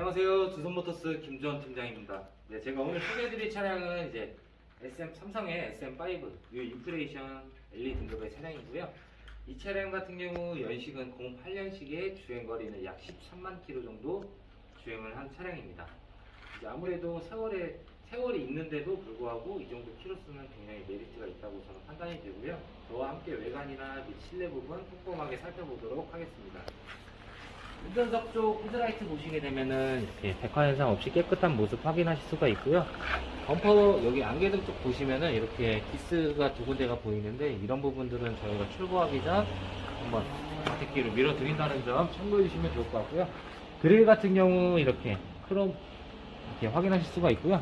안녕하세요. 두손모터스 김주원 팀장입니다. 네, 제가 오늘 소개해드릴 차량은 이제 SM 삼성의 SM5 뉴 인프레이션 LE 등급의 차량이고요. 이 차량 같은 경우 연식은 08년식에 주행 거리는 약 13만 킬로 정도 주행을 한 차량입니다. 이제 아무래도 세월에 세월이 있는데도 불구하고 이 정도 키로수는 굉장히 메리트가 있다고 저는 판단이 되고요. 저와 함께 외관이나 및 실내 부분 꼼꼼하게 살펴보도록 하겠습니다. 운전석 쪽 헤드라이트 보시게 되면은 이렇게 백화 현상 없이 깨끗한 모습 확인하실 수가 있고요. 범퍼 여기 안개등 쪽 보시면은 이렇게 기스가 두 군데가 보이는데 이런 부분들은 저희가 출고하기 전 한번 뒷기로 밀어드린다는 점 참고해 주시면 좋을 것 같고요. 그릴 같은 경우 이렇게 크롬 이렇게 확인하실 수가 있고요.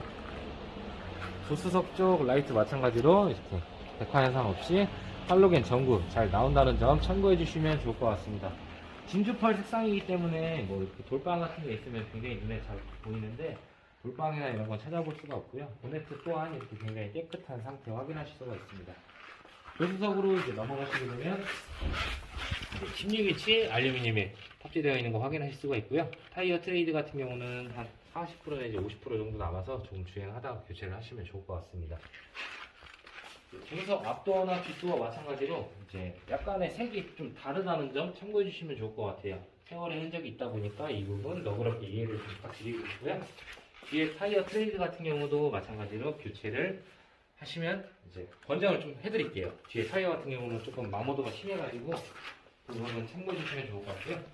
조수석 쪽 라이트 마찬가지로 이렇게 백화 현상 없이 할로겐 전구 잘 나온다는 점 참고해 주시면 좋을 것 같습니다. 진주펄 색상이기 때문에 뭐 이렇게 돌방 같은 게 있으면 굉장히 눈에 잘 보이는데 돌방이나 이런 건 찾아볼 수가 없고요. 보네트 또한 이렇게 굉장히 깨끗한 상태 확인하실 수가 있습니다. 조수석으로 이제 넘어가시게 되면 16인치 알루미늄에 탑재되어 있는 거 확인하실 수가 있고요. 타이어 트레이드 같은 경우는 한 40% 내지 50% 정도 남아서 조금 주행하다가 교체를 하시면 좋을 것 같습니다. 조수석 앞도어나 뒷도어 마찬가지로 이제 약간의 색이 좀 다르다는 점 참고해 주시면 좋을 것 같아요. 세월의 흔적이 있다 보니까 이 부분 너그럽게 이해를 좀 부탁드리고 있고요. 뒤에 타이어 트레이드 같은 경우도 마찬가지로 교체를 하시면 이제 권장을 좀 해드릴게요. 뒤에 타이어 같은 경우는 조금 마모도가 심해가지고 그 부분은 참고해 주시면 좋을 것 같고요.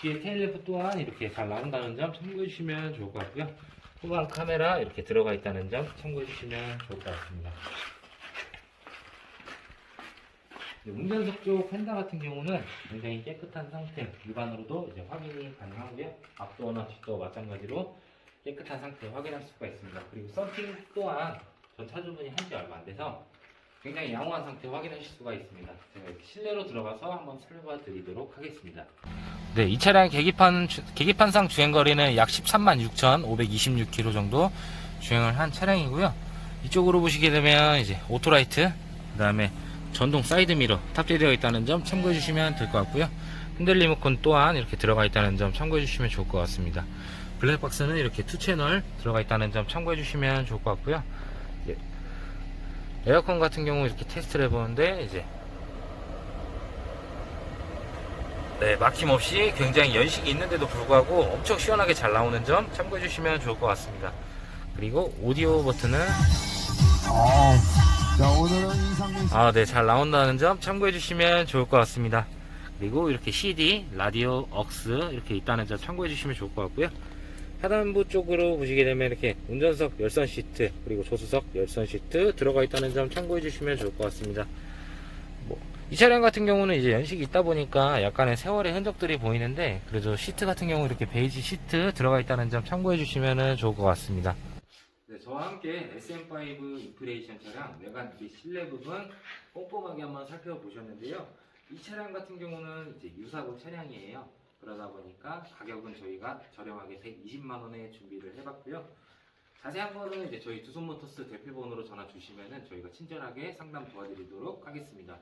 뒤에 테일램프 또한 이렇게 잘 나온다는 점 참고해 주시면 좋을 것 같고요. 후방 카메라 이렇게 들어가 있다는 점 참고해 주시면 좋을 것 같습니다. 네, 운전석 쪽 펜다 같은 경우는 굉장히 깨끗한 상태 일반으로도 이제 확인이 가능하고요. 앞도어나 뒷도어 마찬가지로 깨끗한 상태 확인할 수가 있습니다. 그리고 썬팅 또한 전 차주분이 한 지 얼마 안 돼서 굉장히 양호한 상태 확인하실 수가 있습니다. 제가 실내로 들어가서 한번 살펴봐 드리도록 하겠습니다. 네, 이 차량 계기판, 주- 계기판상 주행거리는 약 13만 6,526km 정도 주행을 한 차량이고요. 이쪽으로 보시게 되면 이제 오토라이트, 그 다음에 전동 사이드 미러 탑재되어 있다는 점 참고해 주시면 될 것 같고요. 핸들 리모컨 또한 이렇게 들어가 있다는 점 참고해 주시면 좋을 것 같습니다. 블랙박스는 이렇게 투 채널 들어가 있다는 점 참고해 주시면 좋을 것 같고요. 예. 에어컨 같은 경우 이렇게 테스트를 해보는데 이제 네, 막힘없이 굉장히 연식이 있는데도 불구하고 엄청 시원하게 잘 나오는 점 참고해 주시면 좋을 것 같습니다. 그리고 오디오 버튼은 아, 자 오늘은 이상민 아, 네, 잘 나온다는 점 참고해 주시면 좋을 것 같습니다. 그리고 이렇게 CD, 라디오, 억스 이렇게 있다는 점 참고해 주시면 좋을 것 같고요. 하단부 쪽으로 보시게 되면 이렇게 운전석 열선 시트 그리고 조수석 열선 시트 들어가 있다는 점 참고해 주시면 좋을 것 같습니다. 뭐, 이 차량 같은 경우는 이제 연식이 있다 보니까 약간의 세월의 흔적들이 보이는데 그래도 시트 같은 경우 이렇게 베이지 시트 들어가 있다는 점 참고해 주시면 좋을 것 같습니다. 네, 저와 함께 SM5 인프레이션 차량 외관 및 실내 부분 꼼꼼하게 한번 살펴보셨는데요. 이 차량 같은 경우는 이제 유사고 차량이에요. 그러다 보니까 가격은 저희가 저렴하게 120만 원에 준비를 해봤고요. 자세한 거는 이제 저희 두손모터스 대표번호로 전화 주시면은 저희가 친절하게 상담 도와드리도록 하겠습니다.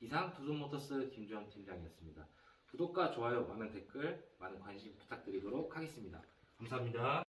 이상 두손모터스 김주원 팀장이었습니다. 구독과 좋아요, 많은 댓글, 많은 관심 부탁드리도록 하겠습니다. 감사합니다.